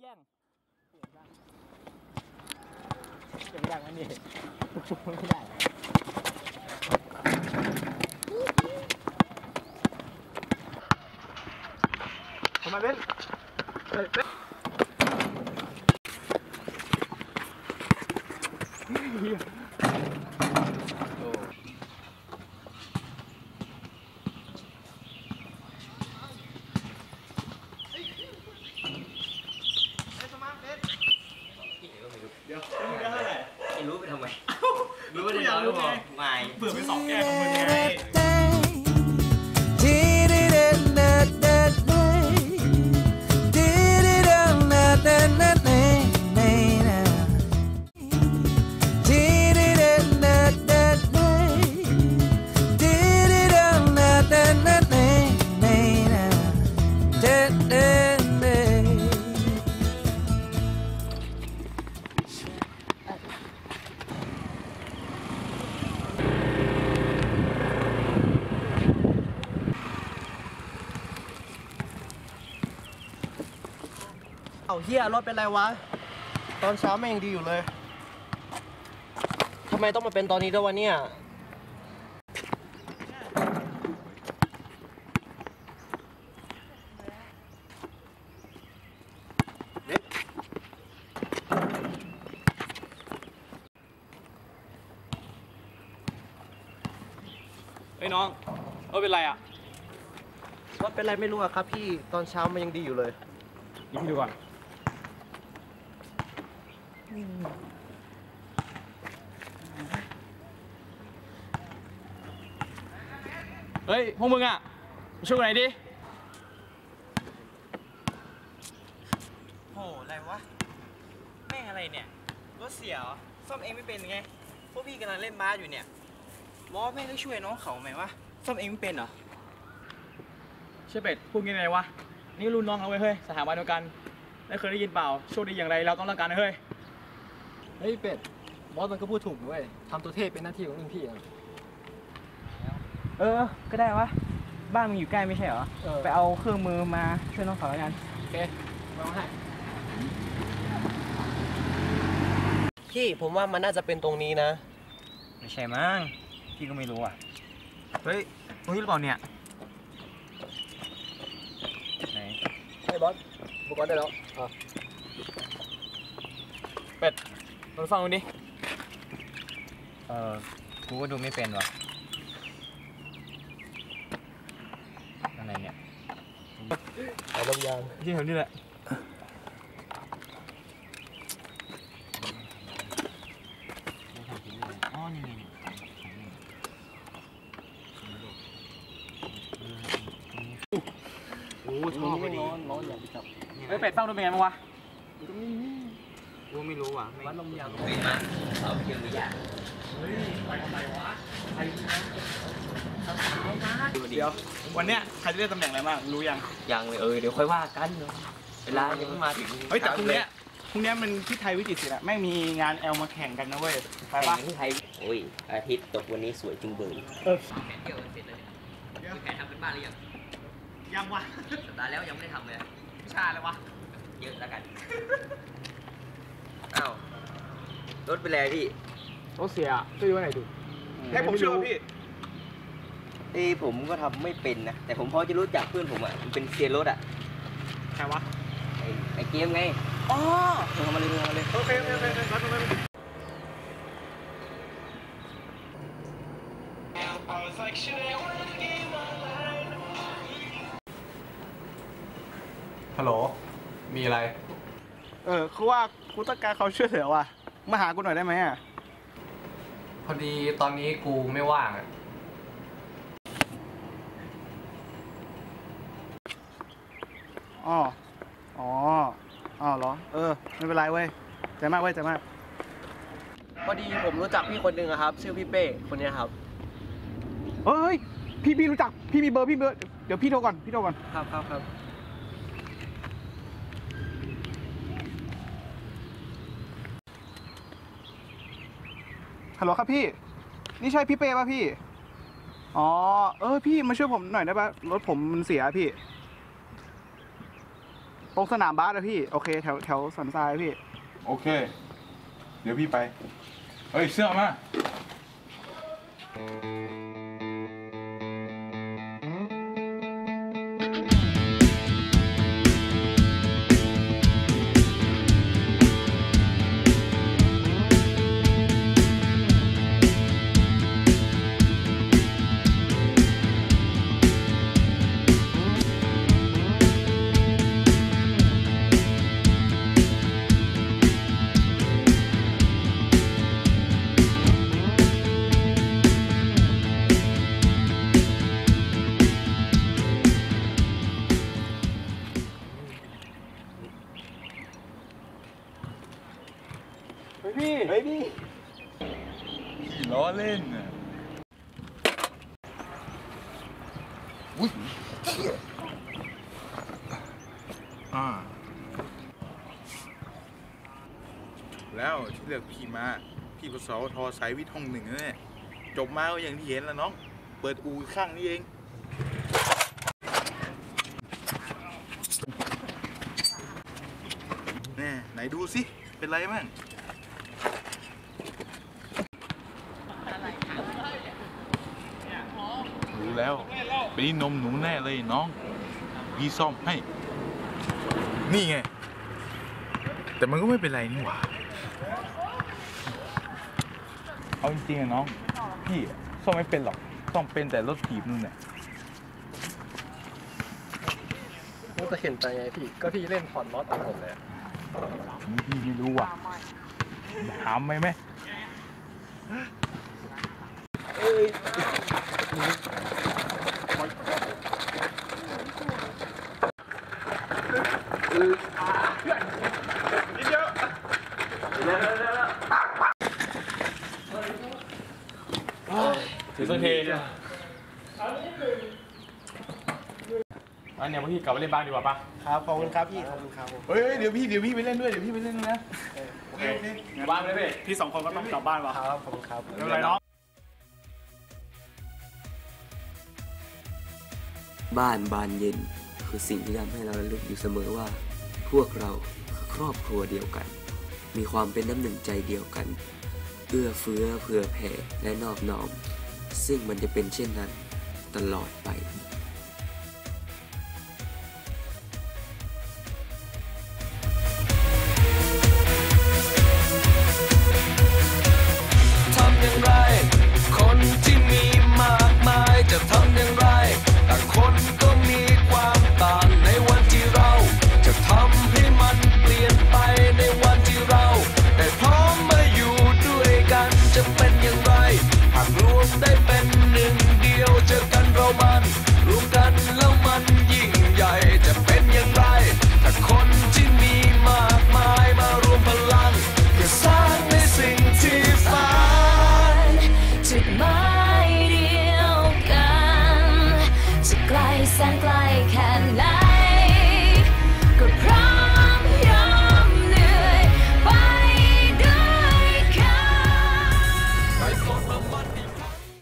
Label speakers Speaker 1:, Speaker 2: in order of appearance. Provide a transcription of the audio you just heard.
Speaker 1: แย่งเสียงดังอันนี้ไม่ได้
Speaker 2: ทำไมเป็นเฮ้ยเป็นเดี๋ยวมึงได้เท่าไห ร่
Speaker 3: ไม่รู้ไปทำไม
Speaker 2: รู้ว่าจะยาวรู้ไง
Speaker 3: ไม่
Speaker 2: เผื่อไปสองแก้วของมึงไง
Speaker 4: เอาเฮียรถเป็นไรวะ ตอนเช้าแม่งยังดีอยู่เลยทำไมต้องมาเป็นตอนนี้ด้วยวะเนี่ย
Speaker 2: เฮ้ยน้องเออเป็นไรอะ
Speaker 4: รถเป็นไรไม่รู้อะครับพี่ ตอนเช้ามันยังดีอยู่เลย
Speaker 2: ยิงดูก่อน เฮ้ย พวกมึงอะมาช่วยกูหน่อยดิ
Speaker 3: โหอะไรวะ แม่งอะไรเนี่ย รถเสียเหรอซ่อมเองไม่เป็นไง พวกพี่กำลังเล่นบาสอยู่เนี่ยบอสแม่งก็ช่วยน้องเขาไหมวะ ซ่อมเองไม่เป็นเหรอ
Speaker 2: เชฟเป็ดพูดยังไงวะ นี่รุ่นน้องเราเว้ยเฮ้ย สถาบันเดียวกัน ได้เคยได้ยินเปล่า โชคดีอย่างไรเราต้องรักกันนะเฮ้ย
Speaker 1: เฮ้ยเป็ดบอสมันก็พูดถูกด้วยทำตัวเทพเป็นหน้าที่ของรุ่นพี่อะ
Speaker 5: เออ ก็ได้วะ บ้านมึงอยู่ใกล้ไม่ใช่เหรอ
Speaker 1: เออ
Speaker 5: ไปเอาเครื่องมือมาช่วยน้องเขาแล้วกัน
Speaker 1: โอเคมาให้
Speaker 4: พี่ผมว่ามันน่าจะเป็นตรงนี้นะ
Speaker 3: ไม่ใช่มั้ง พี่ก็ไม่รู้อะ เฮ้ยตรงนี้หรือเปล่าเนี่ยไหน
Speaker 1: ให้บอสอุปกรณ์ได้แล้วอะ
Speaker 2: เป็ด ลองฟังดูดิ
Speaker 3: เออ กูก็ดูไม่เป็นว่ะอะไรเนี่ย
Speaker 1: เอาลมยาง
Speaker 2: ที่แถวนี้แหละ
Speaker 3: อ๋อนี่ไง
Speaker 1: โอ้ชอบพอดีร้อนร้อนอย่าไปจับ
Speaker 2: เฮ้ยเป็ดฟังดูเป็นไงบ้างวะ
Speaker 3: กูไม่ รู้ว่ะ
Speaker 1: วัดลมยาง
Speaker 3: เป็นมาเอาเพียงหรือยัง
Speaker 2: เดี๋ยววันเนี้ยใครจะได้ตำแหน่งอะไรบ้างรู้ยัง
Speaker 3: ยังเลยเออเดี๋ยวค่อยว่ากันเนอะเวลายังไม่มาถึง
Speaker 2: เฮ้ยแต่พรุ่งเนี้ยพรุ่งเนี้ยมันที่ไทยวิจิตรศิลป์อะแม่งมีงานแอลมาแข่งกันนะเว้ยไป
Speaker 3: ไป
Speaker 2: ปะ
Speaker 3: ที่ไทยโอ้ยอาทิตย์ตกวันนี้สวยจุงเบย
Speaker 2: เออ
Speaker 3: แผนเที่ยวกันเสร็จแล้วเนี่ยมีแผนทำเป็นบ้านหรือยัง
Speaker 2: ยังวะ
Speaker 3: สัปดาห์แล้วยังไม่ได้ทำเลย
Speaker 2: วิชาอะไรวะ
Speaker 3: เยอะแล้วกัน อ้าวรถเป็นไรพี่
Speaker 1: รถเสียช่วยดูหน่อยดิ
Speaker 2: ให้ผมช่วยพี่
Speaker 3: เอ้ยผมก็ทำไม่เป็นนะ แต่ผมพอจะรู้จักเพื่อนผมอะมันเป็นเซียนรถอะ
Speaker 2: ใครวะ
Speaker 3: ไอ้ไอ้เกมไง
Speaker 2: อ๋อ
Speaker 3: มึงเอามาเลยมึงเอามาเลย
Speaker 2: โอเคโอเคโอเครับรับรับฮัลโหล มีอะไร เออคือว่ากูต้องการเขาช่วยเหลือว่ะ มาหากูหน่อยได้ไหมอะ
Speaker 1: พอดีตอนนี้กูไม่ว่างอะ
Speaker 2: อ๋อ อ๋อ อ๋อเหรอ เออ ไม่เป็นไรเว้ยใจมากเว้ยใจมาก
Speaker 4: พอดีผมรู้จักพี่คนหนึ่งอะครับ ชื่อพี่เป้คนเนี้ยครับ
Speaker 2: เฮ้ย พี่พี่รู้จัก พี่มีเบอร์พี่เบอร์ เดี๋ยวพี่โทรก่อน พี่โทรก่อน
Speaker 4: ครับครับครับ
Speaker 2: ลโหลครับพี่ นี่ใช่พี่เป้ป่ะพี่ อ๋อ เออพี่มาช่วยผมหน่อยได้ป่ะรถผมมันเสียพี่
Speaker 6: ตรงสนามบาสอะพี่ โอเค แถวแถวสันทรายพี่
Speaker 7: โอเค เดี๋ยวพี่ไป เฮ้ย เสื้อมา ล้อเล่นน่ะอุ้ยอ่า แล้วที่เลือกพี่มา พี่ปสวทสายวิทย์ห้องหนึ่งนั่นแหละจบมาก็อย่างที่เห็นแล้วน้อง เปิดอูข้างนี้เอง แน่ไหนดูสิ เป็นไรมั่ง แล้ว เป็นนี่นมหนูแน่เลยน้อง พี่ซ่อมให้ นี่ไง แต่มันก็ไม่เป็นไรนี่หว่า เอาจริงๆอะน้อง พี่อะซ่อมไม่เป็นหรอก ต้องเป็นแต่รถถีบนู่นแหละ
Speaker 1: มันจะเห็นใจไงพี่ ก็พี่เล่นผ่อนน็อตกับผมเลยอะ
Speaker 7: นี่พี่ไม่รู้ว่ะถามไหมไหม
Speaker 2: ถือสักทีอันเนี้ยพวกพี่กลับไปเล่นบ้านดีกว่าปะ
Speaker 1: ครับขอบคุณครับพี่ขอบคุณครับ
Speaker 7: เฮ้ยเดี๋ยวพี่เดี๋ยวพี่ไปเล่นด้วยเดี๋ยวพี่ไปเล่นด้วยนะโอเคโอเค
Speaker 2: บ้านเลยพี่พี่สองคนก็ต้องกลับบ้านวะ
Speaker 1: ครับขอบคุณครับ
Speaker 2: ไม่เป็นไรน้อง
Speaker 8: บ้านบานเย็น คือสิ่งที่ทำให้เราระลึกอยู่เสมอว่า พวกเราคือครอบครัวเดียวกัน มีความเป็นน้ำหนึ่งใจเดียวกัน เอื้อเฟื้อเผื่อแผ่และนอบน้อม ซึ่งมันจะเป็นเช่นนั้นตลอดไป